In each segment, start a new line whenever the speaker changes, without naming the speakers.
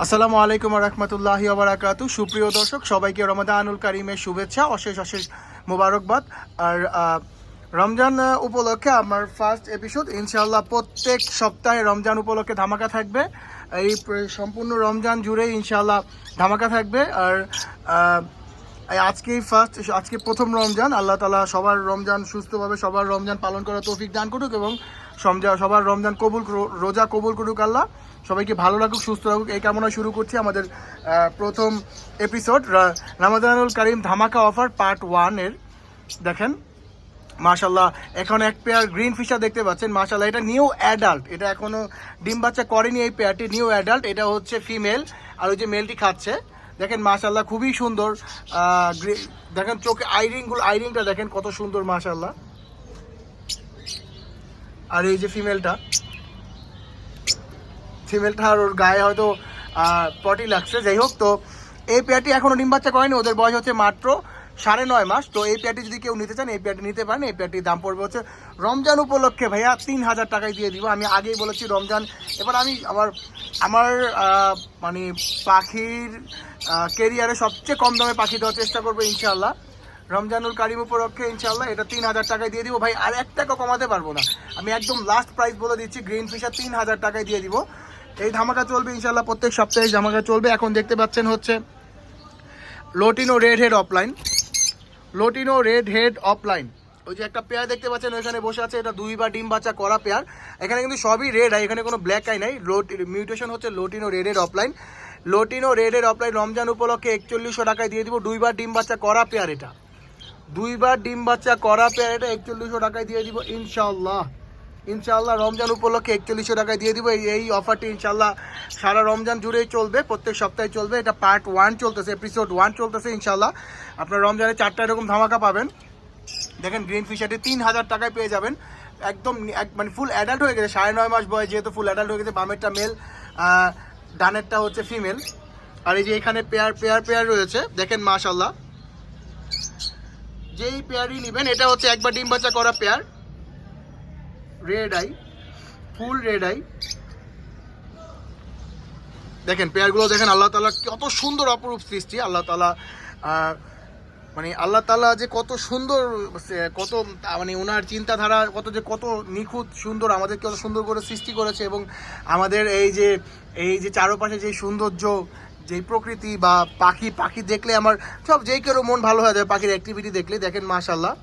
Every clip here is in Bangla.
আসসালামু আলাইকুম রহমতুল্লাহি ওবরাকাতু সুপ্রিয় দর্শক, সবাইকে রমাদানুল কারিমের শুভেচ্ছা, অশেষ অশেষ মোবারকবাদ। আর রমজান উপলক্ষে আমার ফার্স্ট এপিসোড ইনশাআল্লাহ প্রত্যেক সপ্তাহে রমজান উপলক্ষে ধামাকা থাকবে। এই সম্পূর্ণ রমজান জুড়ে ইনশাআল্লাহ ধামাকা থাকবে। আর আজকেই ফার্স্ট আজকে প্রথম রমজান। আল্লাহ তালা সবার রমজান সুস্থভাবে, সবার রমজান পালন করার তৌফিক দান করুক এবং সবার রমজান কবুল রোজা কবুল করুক আল্লাহ। সবাইকে ভালো রাখুক, সুস্থ রাখুক। এই কামনা শুরু করছি আমাদের প্রথম এপিসোড রামাদানুল করিম ধামাকা অফার পার্ট ওয়ানের দেখেন মাশাল্লাহ এখন এক পেয়ার গ্রিন ফিশার দেখতে পাচ্ছেন। মাশাল্লাহ এটা নিউ অ্যাডাল্ট এটা এখনও ডিম বাচ্চা করেনি এই পেয়ারটি নিউ অ্যাডাল্ট এটা হচ্ছে ফিমেল আর ওই যে মেলটি খাচ্ছে। দেখেন মাশাল্লাহ খুবই সুন্দর দেখেন, চোখে আইরিংগুলো আইরিংটা দেখেন কত সুন্দর মাশাল্লাহ আর এই যে ফিমেলটা ফিমেলটা আর ওর গায়ে হয়তো পটি লাগছে। যাই হোক, তো এই পেয়ারটি এখনও ডিম বাচ্চা করেনি, ওদের বয়স হচ্ছে মাত্র সাড়ে নয় মাস। তো এই পেয়ারটি যদি কেউ নিতে চান, এই পেয়ারটি নিতে পারেন। এই পেয়ারটির দাম পড়বে হচ্ছে রমজান উপলক্ষে ভাইয়া তিন হাজার টাকায় দিয়ে দিব। আমি আগেই বলেছি রমজান। এবার আমি আমার আমার মানে পাখির কেরিয়ারে সবচেয়ে কম দামে পাখি দেওয়ার চেষ্টা করব, ইনশাআল্লাহ। রমজানুল কারিম উপলক্ষে ইনশাল্লাহ এটা তিন হাজার টাকায় দিয়ে দিব। ভাই, আর এক টাকা কমাতে পারব না। আমি একদম লাস্ট প্রাইস বলে দিচ্ছি গ্রিন ফিশার তিন হাজার টাকায় দিয়ে দিব। এই ধামাকা চলবে ইনশাল্লাহ প্রত্যেক সপ্তাহে ধামাকা চলবে। এখন দেখতে পাচ্ছেন হচ্ছে lutino red head offline lutino red head offline ওই যে একটা পেয়ার দেখতে পাচ্ছেন, ওইখানে বসে আছে। এটা দুইবার ডিম বাচ্চা করা পেয়ার এখানে কিন্তু সবই রেড হয় এখানে কোনো ব্ল্যাক আই নাই। মিউটেশন হচ্ছে লোটিনো রেডের অফলাইন লোটিনো রেডের অফলাইন রমজান উপলক্ষে একচল্লিশশো টাকায় দিয়ে দিব। দুইবার ডিম বাচ্চা করা পেয়ার এটা। দুইবার ডিম বাচ্চা করা পেয়ার এটা একচল্লিশশো টাকায় দিয়ে দিব ইনশাল্লাহ ইনশাল্লাহ রমজান উপলক্ষে একচল্লিশশো টাকায় দিয়ে দিব। এই এই অফারটি ইনশাল্লাহ সারা রমজান জুড়েই চলবে, প্রত্যেক সপ্তাহে চলবে। এটা পার্ট ওয়ান চলতেছে এপিসোড ওয়ান চলতেছে ইনশাল্লাহ আপনার রমজানে চারটা এরকম ধামাকা পাবেন। দেখেন গ্রিন ফিশারটি তিন হাজার টাকায় পেয়ে যাবেন। একদম এক- মানে ফুল অ্যাডাল্ট হয়ে গেছে, সাড়ে নয় মাস বয়স যেহেতু ফুল অ্যাডাল্ট হয়ে গেছে, বামেরটা মেল ডানেরটা হচ্ছে ফিমেল আর এই যে এখানে পেয়ার পেয়ার পেয়ার রয়েছে, দেখেন মাশাল্লাহ যেই পেয়ারই নেবেন, এটা হচ্ছে একবার ডিম বাচ্চা করা pair. Red eye full red eye দেখেন, পেয়ারগুলো দেখেন, আল্লাহ তালা কত সুন্দর অপরূপ সৃষ্টি। আল্লাহ তালা মানে আল্লাহ তালা যে কত সুন্দর কত মানে ওনার চিন্তাধারা, কত যে কত নিখুঁত সুন্দর আমাদের কত সুন্দর করে সৃষ্টি করেছে এবং আমাদের এই যে এই যে চারপাশে যে সৌন্দর্য যেই প্রকৃতি বা পাখি পাখি দেখলে আমার সব যেই কেউ মন ভালো হয়ে যাবে, পাখির অ্যাক্টিভিটি দেখলে, দেখেন মাশাল্লাহ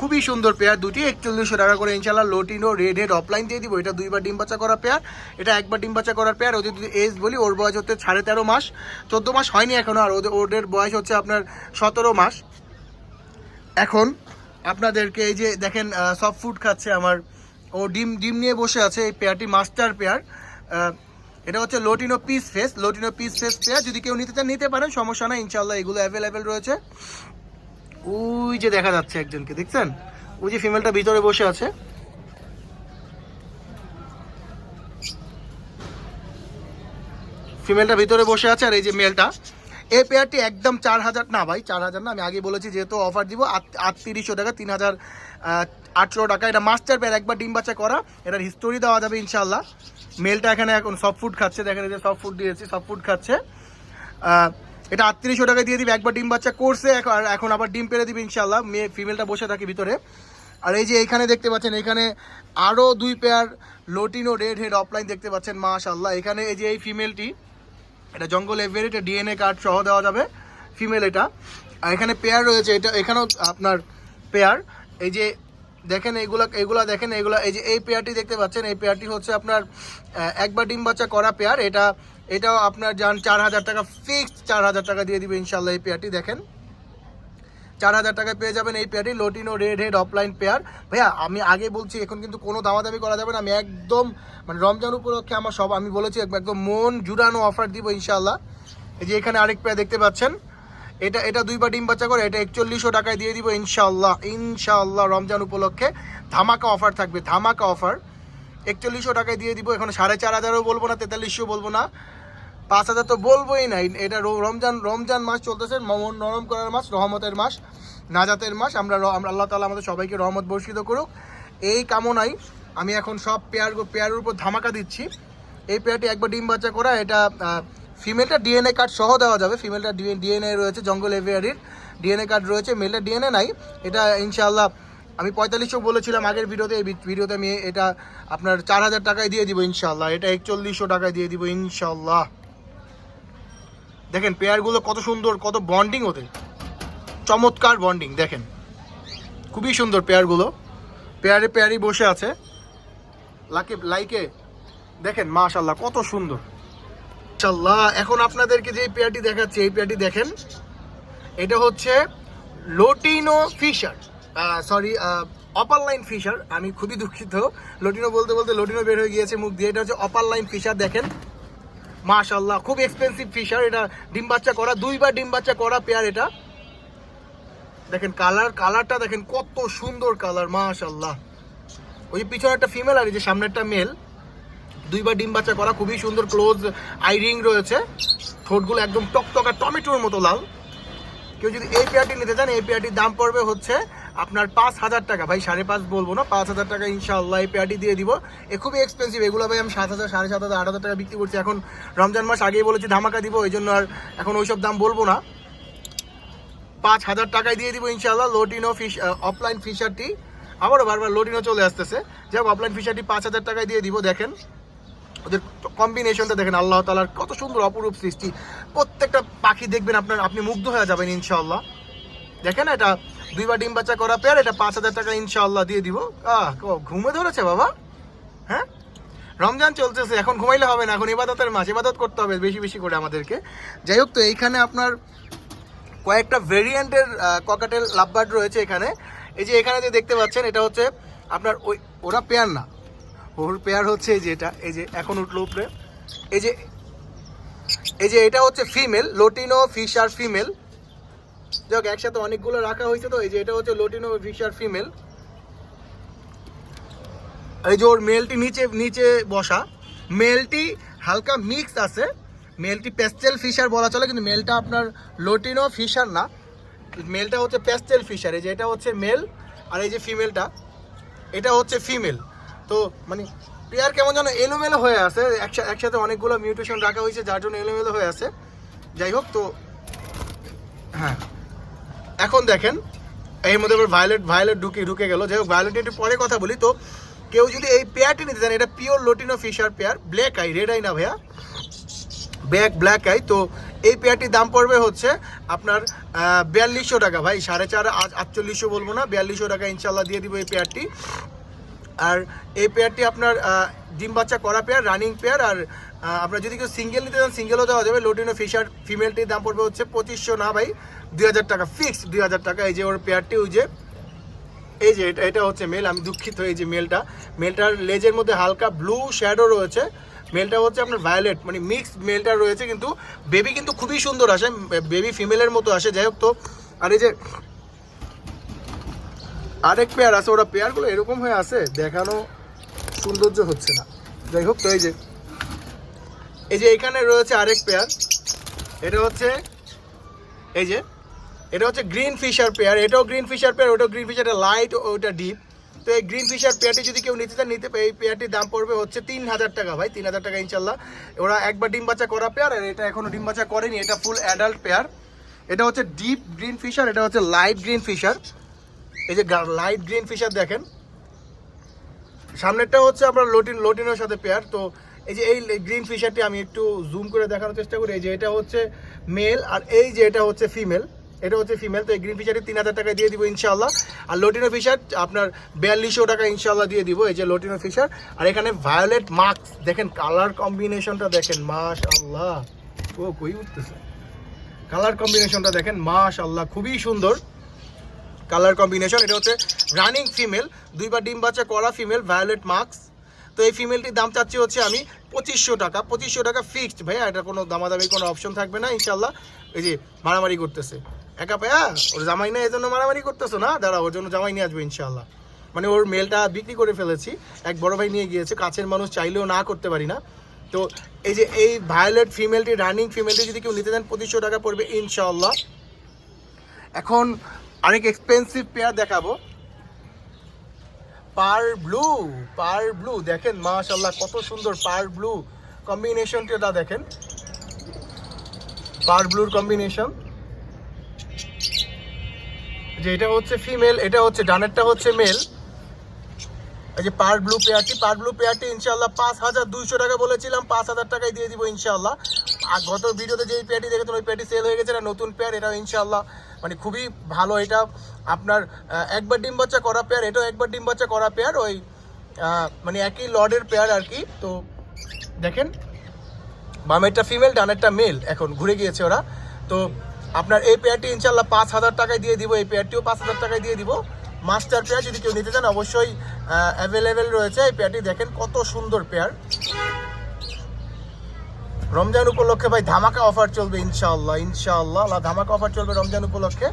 খুবই সুন্দর পেয়ার, দুটি একচল্লিশশো টাকা করে ইনশাল্লাহ লোটিনো রেড হেড অফলাইন দিয়ে দিব। এটা দুইবার ডিম বাচ্চা করা পেয়ার, এটা একবার ডিম বাচ্চা করার পেয়ার, ওদের যদি এজ বলি, ওর বয়স হচ্ছে সাড়ে তেরো মাস। চোদ্দ মাস হয়নি এখনও আর ওদের ওদের বয়স হচ্ছে আপনার সতেরো মাস। এখন আপনাদেরকে এই যে দেখেন সফট ফুড খাচ্ছে আমার। ও ডিম ডিম নিয়ে বসে আছে এই পেয়ারটি মাস্টার পেয়ার। এটা হচ্ছে lutino piece face lutino piece face pair যদি কেউ নিতে চান, নিতে পারেন, সমস্যা নাই ইনশাল্লাহ এগুলো অ্যাভেলেবেল রয়েছে। ওই যে দেখা যাচ্ছে একজনকে, দেখছেন? ওই যে ফিমেলটা ভিতরে বসে আছে। ফিমেলটা ভিতরে বসে আছে আর এই যে মেলটা এই পেয়ারটি একদম চার হাজার, না ভাই, চার হাজার না, আমি আগে বলেছি যেহেতু অফার দিব, আট- আটত্রিশশো টাকা, তিন হাজার আটশো টাকা। এটা মাস্টার পেয়ার একবার ডিম বাচ্চা করা, এটার হিস্টোরি দেওয়া যাবে ইনশাল্লাহ মেলটা এখানে এখন সফট ফুড খাচ্ছে। দেখেন এই যে সফট ফুড দিয়েছি সফট ফুড খাচ্ছে। এটা আটত্রিশশো টাকা দিয়ে দিবে। একবার ডিম বাচ্চা করছে আর এখন আবার ডিম পেরে দিবে ইনশাল্লাহ মেয়ে ফিমেলটা বসে থাকে ভিতরে। আর এই যে এখানে দেখতে পাচ্ছেন এখানে আরও দুই pair lutino red head offline দেখতে পাচ্ছেন মাশাল্লাহ এখানে এই যে এই ফিমেলটি এটা জঙ্গল এটা ডিএনএ কার্ড সহ দেওয়া যাবে ফিমেল এটা। আর এখানে পেয়ার রয়েছে। এটা এখানেও আপনার পেয়ার এই যে দেখেন এইগুলা এইগুলা দেখেন, এইগুলা, এই যে এই পেয়ারটি দেখতে পাচ্ছেন, এই পেয়ারটি হচ্ছে আপনার একবার ডিম বাচ্চা করা পেয়ার। এটা, এটাও আপনার যান চার হাজার টাকা ফিক্সড চার হাজার টাকা দিয়ে দিবে ইনশাল্লাহ এই পেয়ারটি, দেখেন। চার হাজার টাকায় পেয়ে যাবেন এই পেয়ারটি, lutino red head offline pair. ভাইয়া, আমি আগে বলছি, এখন কিন্তু কোনো দামাদামি করা যাবে না। আমি একদম মানে রমজান উপলক্ষে আমার সব, আমি বলেছি, একদম মন জুড়ানো অফার দিব ইনশাল্লাহ এই যে এখানে আরেক পেয়ার দেখতে পাচ্ছেন। এটা এটা দুইবার ডিম বাচ্চা করে, এটা একচল্লিশশো টাকায় দিয়ে দিব ইনশাল্লাহ ইনশাল্লাহ রমজান উপলক্ষে। ধামাকা অফার থাকবে, ধামাকা অফার। একচল্লিশশো টাকায় দিয়ে দিব, এখন সাড়ে চার হাজারও বলব না, তেতাল্লিশশো বলব না। পাঁচ হাজার তো বলবোই না এটা রমজান রমজান মাস চলতেছে নরম করার মাস, রহমতের মাস, নাজাতের মাস। আমরা আমরা আল্লাহ তালা আমাদের সবাইকে রহমত বর্ষিত করুক। এই কামনাই আমি এখন সব পেয়ার পেয়ারের উপর ধামাকা দিচ্ছি। এই পেয়ারটি একবার ডিম বাচ্চা করা, এটা ফিমেলটা ডিএনএ কার্ড সহ দেওয়া যাবে। ফিমেলটা ডিএনএ রয়েছে জঙ্গল এভিয়ারির ডিএনএ কার্ড রয়েছে মেলটা ডিএনএ নাই। এটা ইনশাআল্লাহ আমি পঁয়তাল্লিশশো বলেছিলাম আগের ভিডিওতে, এই ভিডিওতে আমি এটা আপনার চার হাজার টাকায় দিয়ে দিব ইনশাল্লাহ এটা একচল্লিশশো টাকায় দিয়ে দিব ইনশাল্লাহ দেখেন পেয়ারগুলো কত সুন্দর, কত বন্ডিং ওদের। চমৎকার বন্ডিং দেখেন। খুবই সুন্দর পেয়ারগুলো পেয়ারে পেয়ারই বসে আছে। লাকে লাইকে দেখেন মাশাল্লাহ কত সুন্দর। মাশাল্লাহ এখন আপনাদেরকে যে পেয়ারটি দেখাচ্ছি, এই পেয়ারটি দেখেন। এটা হচ্ছে lutino Fischer sorry opaline Fischer আমি খুবই দুঃখিত। লোটিনো বলতে বলতে লোটিনো বের হয়ে গিয়েছে মুখ দিয়ে। এটা হচ্ছে অপার লাইন ফিশার দেখেন। মাশাল্লাহ খুব এক্সপেন্সিভ ফিশার এটা ডিম বাচ্চা করা, দুইবার ডিম বাচ্চা করা পেয়ার এটা। দেখেন কালার, কালারটা দেখেন কত সুন্দর কালার মাশাল্লাহ ওই পিছনে একটা ফিমেল আর এই যে একটা মেল দুইবার ডিম বাচ্চা করা, খুবই সুন্দর ক্লোজ আইরিং রয়েছে। ঠোঁটগুলো একদম টকটকা, টমেটোর মতো লাল। কেউ যদি এই পেয়ারটি নিতে চান, এই পেয়ারটির দাম পড়বে হচ্ছে আপনার পাঁচ হাজার টাকা। ভাই, সাড়ে পাঁচ বলব না, পাঁচ হাজার টাকা ইনশাআল্লাহ এই পেয়ারটি দিয়ে দিব। এ খুবই এক্সপেন্সিভ এগুলো ভাই আমি সাত হাজার, সাড়ে সাত হাজার, আট হাজার টাকা বিক্রি করছি। এখন রমজান মাস, আগেই বলেছি ধামাকা দিব ওই জন্য আর এখন ওইসব দাম বলব না। পাঁচ হাজার টাকায় দিয়ে দিব ইনশাআল্লাহ লোটিনো ফিশ অফলাইন ফিশারটি আবারও বারবার লোটিনো চলে আসতেছে। যাই হোক অফলাইন ফিশারটি পাঁচ হাজার টাকায় দিয়ে দিব, দেখেন। ওদের কম্বিনেশনটা দেখেন, আল্লাহ তালার কত সুন্দর অপরূপ সৃষ্টি। প্রত্যেকটা পাখি দেখবেন আপনার, আপনি মুগ্ধ হয়ে যাবেন ইনশাআল্লাহ। দেখেন এটা, দুইবার ডিম বাচ্চা করা পেয়ার এটা পাঁচ হাজার টাকা ইনশাআল্লাহ দিয়ে দিব। আহ ঘুমে ধরেছে বাবা। হ্যাঁ? রমজান চলতেছে, এখন ঘুমাইলে হবে না, এখন ইবাদতের মাস, ইবাদত করতে হবে বেশি বেশি করে আমাদেরকে। যাই হোক, তো এইখানে আপনার কয়েকটা ভেরিয়েন্টের ককাটেল লাভবার্ড রয়েছে এখানে। এই যে এখানে যে দেখতে পাচ্ছেন, এটা হচ্ছে আপনার ওই, ওরা পেয়ার না। ওর পেয়ার হচ্ছে এই যে এটা, এই যে এখন উঠল উপরে। এই যে এই যে এটা হচ্ছে ফিমেল লোটিনো ফিশার ফিমেল। যাক, একসাথে অনেকগুলো রাখা হয়েছে তো, এই যে এটা হচ্ছে লোটিনো ফিশার ফিমেল। এই যে ওর মেলটি নিচে নিচে বসা। মেলটি হালকা মিক্স আছে। মেলটি পেস্টেল ফিশার বলা চলে, কিন্তু মেলটা আপনার লোটিনো ফিশার না। মেলটা হচ্ছে পেস্টেল ফিশার এই যে এটা হচ্ছে মেল আর এই যে ফিমেলটা, এটা হচ্ছে ফিমেল তো মানে পেয়ার কেমন যেন এলোমেলো হয়ে আছে। একসা- একসাথে অনেকগুলো মিউটেশন রাখা হয়েছে, যার জন্য এলোমেলো হয়ে আছে। যাই হোক, তো হ্যাঁ। এখন দেখেন, এই মধ্যে আবার ভায়োলেট ভায়োলেট ঢুকে ঢুকে গেল। যাই হোক ভায়োলেট একটু পরে কথা বলি। তো কেউ যদি এই পেয়ারটি নিতে চান, এটা pure lutino Fischer pair black eye red eye না ভাইয়া। ব্যাক ব্ল্যাক আই তো এই পেয়ারটির দাম পড়বে হচ্ছে আপনার বিয়াল্লিশশো টাকা। ভাই, সাড়ে চার আটচল্লিশশো বলব না, বিয়াল্লিশশো টাকা ইনশাল্লাহ দিয়ে দিব এই পেয়ারটি আর এই পেয়ারটি আপনার ডিম বাচ্চা করা পেয়ার রানিং পেয়ার আর আপনার যদি কেউ সিঙ্গেল নিতে চান সিঙ্গেলও দেওয়া যাবে। লোডিনো ফিশার ফিমেলটির দাম পড়বে হচ্ছে পঁচিশশো। না ভাই, দুই হাজার টাকা ফিক্সড দুই হাজার টাকা। এই যে ওর পেয়ারটি ওই যে, এই যে এটা এটা হচ্ছে মেল আমি দুঃখিত এই যে মেলটা মেলটার লেজের মধ্যে হালকা ব্লু শ্যাডো রয়েছে। মেলটা হচ্ছে আপনার ভায়োলেট মানে মিক্স মেলটা রয়েছে, কিন্তু বেবি কিন্তু খুবই সুন্দর আসে বেবি ফিমেলের মতো আসে। যাই হোক তো, আর এই যে আরেক পেয়ার আছে, ওরা পেয়ারগুলো এরকম হয়ে আছে, দেখানো সৌন্দর্য হচ্ছে না। যাই হোক, তো এই যে এই যে এখানে রয়েছে আরেক পেয়ার, এটা হচ্ছে, এই যে, এটা হচ্ছে গ্রিন ফিশার পেয়ার, এটাও গ্রিন ফিশার পেয়ার, ওটাও গ্রিন ফিশার লাইট ওটা ডিপ। তো এই গ্রিন ফিশার পেয়ারটি যদি কেউ নিতে চান নিতে এই পেয়ারটির দাম পড়বে হচ্ছে তিন হাজার টাকা ভাই, তিন হাজার টাকা ইনশাল্লাহ। ওরা একবার ডিম বাচ্চা করা পেয়ার, আর এটা এখনও ডিম বাচ্চা করেনি, এটা ফুল অ্যাডাল্ট পেয়ার। এটা হচ্ছে ডিপ গ্রিন ফিশার এটা হচ্ছে লাইট গ্রিন ফিশার এই যে লাইট গ্রিন ফিশার দেখেন, সামনেরটা হচ্ছে আপনার লোটিন, লোটিনের সাথে পেয়ার তো এই যে এই গ্রিন ফিশারটি আমি একটু জুম করে দেখানোর চেষ্টা করি। এই যে এটা হচ্ছে মেল আর এই যে এটা হচ্ছে ফিমেল এটা হচ্ছে ফিমেল তো এই গ্রিন ফিশারটি তিন হাজার টাকা দিয়ে দিব ইনশাল্লাহ আর লোটিনো ফিশার আপনার বিয়াল্লিশশো টাকা ইনশাল্লাহ দিয়ে দিব এই যে লোটিনো ফিশার আর। এখানে ভায়োলেট মার্কস দেখেন কালার কম্বিনেশনটা দেখেন মাশ আল্লাহ ও, কই উঠতেছে? কালার কম্বিনেশনটা দেখেন মাশ আল্লাহ খুবই সুন্দর। কালার কম্বিনেশন, এটা হচ্ছে রানিং ফিমেল, দুইবার ডিম বাচ্চা করা ফিমেল ভায়োলেট মার্কস তো এই ফিমেলটির দাম চাচ্ছি হচ্ছে আমি পঁচিশশো টাকা। পঁচিশশো টাকা ফিক্সড ভাইয়া, এটা কোনো দামাদামি, কোনো অপশন থাকবে না ইনশাল্লাহ এই যে মারামারি করতেছে। একা ভাইয়া, ওর জামাই না এই জন্য মারামারি করতেছো না? দাঁড়া ওর জন্য জামাই নিয়ে আসবে ইনশাল্লাহ মানে ওর মেলটা বিক্রি করে ফেলেছি। এক বড় ভাই নিয়ে গিয়েছে, কাছের মানুষ চাইলেও না করতে পারি না। তো এই যে এই ভায়োলেট ফিমেলটি রানিং ফিমেলটি যদি কেউ নিতে দেন, পঁচিশশো টাকা পড়বে ইনশাল্লাহ এখন অনেক এক্সপেন্সিভ পেয়ার দেখাবো। পার ব্লু পার ব্লু দেখেন মাশাল্লাহ কত সুন্দর পার ব্লু কম্বিনেশনটা দেখেন। পার ব্লুর কম্বিনেশন যে এটা হচ্ছে ফিমেল এটা হচ্ছে ডানেরটা হচ্ছে মেল এই যে পার ব্লু পেয়ারটি, পার ব্লু পেয়ারটি ইনশাল্লাহ পাঁচ হাজার দুইশো টাকা বলেছিলাম, পাঁচ হাজার টাকায় দিয়ে দিব ইনশাল্লাহ আর গত ভিডিওতে যেই পেয়ারটি দেখেছেন, ওই পেয়ারটি সেল হয়ে গেছে, এটা নতুন পেয়ার এটা ইনশাল্লাহ মানে খুবই ভালো, এটা আপনার একবার ডিম বাচ্চা করা পেয়ার, এটাও একবার ডিম বাচ্চা করা পেয়ার, ওই মানে একই লর্ডের পেয়ার আর কি। তো দেখেন বামেরটা ফিমেল ডানেরটা মেল এখন ঘুরে গিয়েছে ওরা। তো আপনার এই পেয়ারটি ইনশাল্লাহ পাঁচ হাজার টাকায় দিয়ে দিব, এই পেয়ারটিও পাঁচ হাজার টাকায় দিয়ে দিব। মাস্টার পেয়ার, যদি কেউ নিতে চান, অবশ্যই অ্যাভেলেবেল রয়েছে। এই পেয়ারটি দেখেন কত সুন্দর পেয়ার। রমজান উপলক্ষে ভাই ধামাকা অফার চলবে, ইনশাআল্লাহ ইনশাআল্লাহ। আল্লাহ ধামাকা অফার চলবে রমজান উপলক্ষে।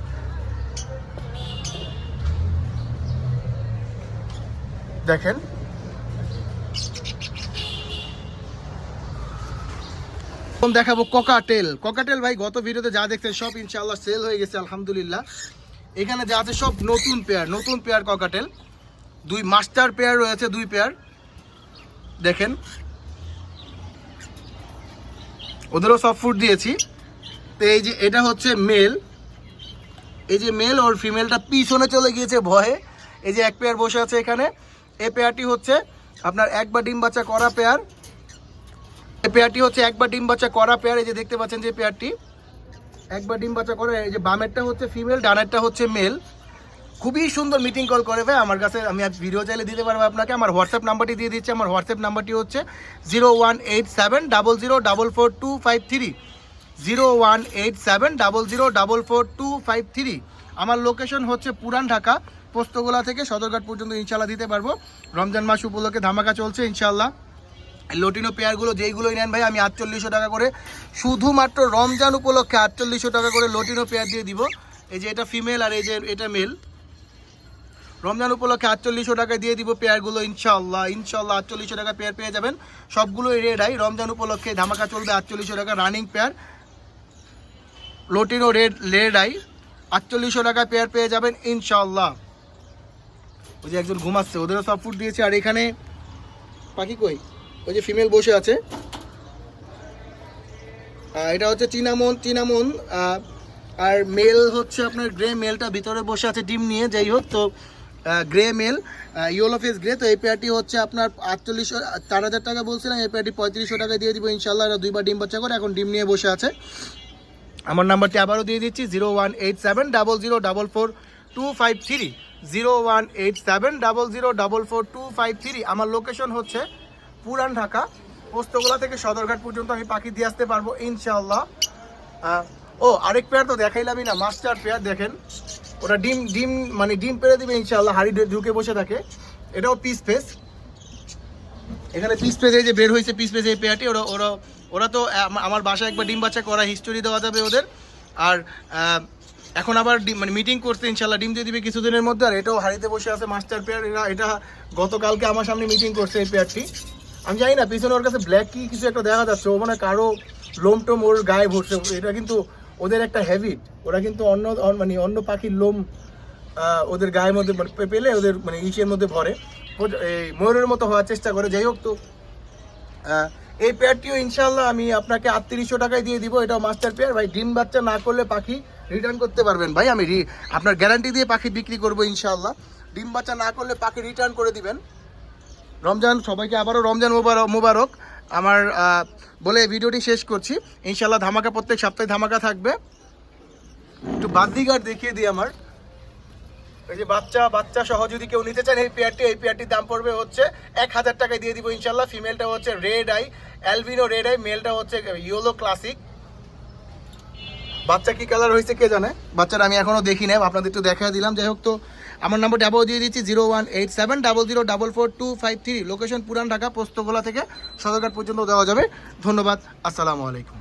দেখেন। দেখাবো কোকাটেল কোকাটেল ভাই, গত ভিডিওতে যা দেখছেন সব ইনশাআল্লাহ সেল হয়ে গেছে, আলহামদুলিল্লাহ। এখানে যা আছে সব নতুন পেয়ার নতুন পেয়ার ককাটেল দুই মাস্টার পেয়ার রয়েছে, দুই পেয়ার দেখেন। ওদেরও সব ফুড দিয়েছি। তো এই যে এটা হচ্ছে মেল এই যে মেল ওর ফিমেলটা পিছনে চলে গিয়েছে ভয়ে। এই যে এক পেয়ার বসে আছে এখানে। এই পেয়ারটি হচ্ছে আপনার একবার ডিম বাচ্চা করা পেয়ার এই পেয়ারটি হচ্ছে একবার ডিম বাচ্চা করা পেয়ার এই যে দেখতে পাচ্ছেন যে পেয়ারটি একবার ডিম বাচ্চা করে, এই যে বামেরটা হচ্ছে ফিমেল ডানেরটা হচ্ছে মেল খুবই সুন্দর মিটিং কল করে ভাই, আমার কাছে, আমি আজ ভিডিও চাইলে দিতে পারব আপনাকে। আমার হোয়াটসঅ্যাপ নাম্বারটি দিয়ে দিচ্ছি, আমার হোয়াটসঅ্যাপ নাম্বারটি হচ্ছে zero one eight seven double zero double four two five three zero one eight seven double zero double four two five three আমার লোকেশন হচ্ছে পুরান ঢাকা, পোস্তগোলা থেকে সদরঘাট পর্যন্ত ইনশাল্লাহ দিতে পারব। রমজান মাস উপলক্ষে ধামাকা চলছে ইনশাল্লাহ লটিনো পেয়ারগুলো যেইগুলোই নেন ভাই, আমি আটচল্লিশশো টাকা করে, শুধুমাত্র রমজান উপলক্ষে আটচল্লিশশো টাকা করে লটিনো পেয়ার দিয়ে দিব। এই যে এটা ফিমেল আর এই যে এটা মেল রমজান উপলক্ষে আটচল্লিশশো টাকা দিয়ে দিব পেয়ারগুলো ইনশাল্লাহ ইনশাল্লাহ আটচল্লিশশো টাকা পেয়ার পেয়ে যাবেন। রেড আই রমজান উপলক্ষে ধামাকা চলবে আটচল্লিশশো টাকা running pair lutino red red eye আটচল্লিশশো টাকা পেয়ার পেয়ে যাবেন ইনশাল্লাহ ওই যে একজন ঘুমাচ্ছে, ওদেরও সব দিয়েছে, আর এখানে পাখি কই? ওই যে ফিমেল বসে আছে। এটা হচ্ছে চিনামন চিনামন আর মেল হচ্ছে আপনার গ্রে মেলটা ভিতরে বসে আছে, ডিম নিয়ে, যাই হোক, তো grey male yellow face grey তো এই পেয়ারটি হচ্ছে আপনার আটচল্লিশশো চার হাজার টাকা বলছিলাম, এই পেয়ারটি পঁয়ত্রিশশো টাকা দিয়ে দিব ইনশাল্লাহ এরা দুইবার ডিম বাচ্চা করে, এখন ডিম নিয়ে বসে আছে। আমার নাম্বারটি আবারও দিয়ে দিচ্ছি, zero one eight seven double zero double four two five three, zero one eight seven double zero double four two five three. আমার লোকেশন হচ্ছে পুরান ঢাকা। পোস্তগোলা থেকে সদরঘাট পর্যন্ত আমি পাখি দিয়ে আসতে পারব ইনশাল্লাহ ও, আরেক পেয়ার তো দেখাইলামই না, মাস্টার পেয়ার, দেখেন। ওটা ডিম ডিম মানে ডিম পেরে দিবে ইনশাল্লাহ হাড়ি ঢুকে বসে থাকে। এটাও পিস ফেস এখানে পিস পেজ যে বের হয়েছে পিস পেজ এই পেয়ারটি, ওরা ওরা ওরা তো আমার বাসায় একবার ডিম বাচ্চা করা হিস্টোরি দেওয়া যাবে ওদের। আর এখন আবার ডিম মানে মিটিং করতে ইনশাল্লাহ ডিম দিয়ে দিবে কিছুদিনের মধ্যে। আর এটাও হাড়িতে বসে আছে মাস্টার পেয়ার, এরা, এটা গতকালকে আমার সামনে মিটিং করছে এই পেয়ারটি। আমি জানি না, পিছনে ওর কাছে ব্ল্যাক কি কিছু একটা দেখা যাচ্ছে, ও মানে কারও লোম টোম ওর গায়ে ভরছে, এটা কিন্তু ওদের একটা হ্যাবিট ওরা কিন্তু অন্য মানে অন্য পাখির লোম ওদের গায়ের মধ্যে মানে পেলে ওদের মানে ইসের মধ্যে ভরে। এই ময়ূরের মতো হওয়ার চেষ্টা করে, যাই হোক তো। এই পেয়ারটিও ইনশাল্লাহ আমি আপনাকে আটত্রিশশো টাকায় দিয়ে দিব, এটাও মাস্টার পেয়ার ভাই, ডিম বাচ্চা না করলে পাখি রিটার্ন করতে পারবেন। ভাই, আমি আপনার গ্যারান্টি দিয়ে পাখি বিক্রি করব ইনশাল্লাহ ডিম বাচ্চা না করলে পাখি রিটার্ন করে দিবেন। রমজান, সবাইকে আবারও রমজান মোবারক মোবারক। আমার বলে ভিডিওটি শেষ করছি। ইনশাল্লাহ ধামাকা, প্রত্যেক সপ্তাহে ধামাকা থাকবে। একটু বাদ্যিগার দেখিয়ে দিই আমার। এই যে বাচ্চা বাচ্চা সহ যদি কেউ নিতে চান এই পেয়ারটি, এই পেয়ারটির দাম পড়বে হচ্ছে এক হাজার টাকায় দিয়ে দিব ইনশাল্লাহ ফিমেলটা হচ্ছে red eye, albino red eye, মেলটা হচ্ছে ইয়েলো ক্লাসিক। বাচ্চা কি কালার হয়েছে কে জানে? বাচ্চারা আমি এখনও দেখি না আপনাদের একটু দেখা দিলাম। যাই হোক তো, আমার নাম্বার ডাবল দিয়ে দিচ্ছি zero one eight seven double zero double four two five three location Puran Dhaka Postogola থেকে সদরঘাট পর্যন্ত দেওয়া যাবে। ধন্যবাদ, আসসালামু আলাইকুম।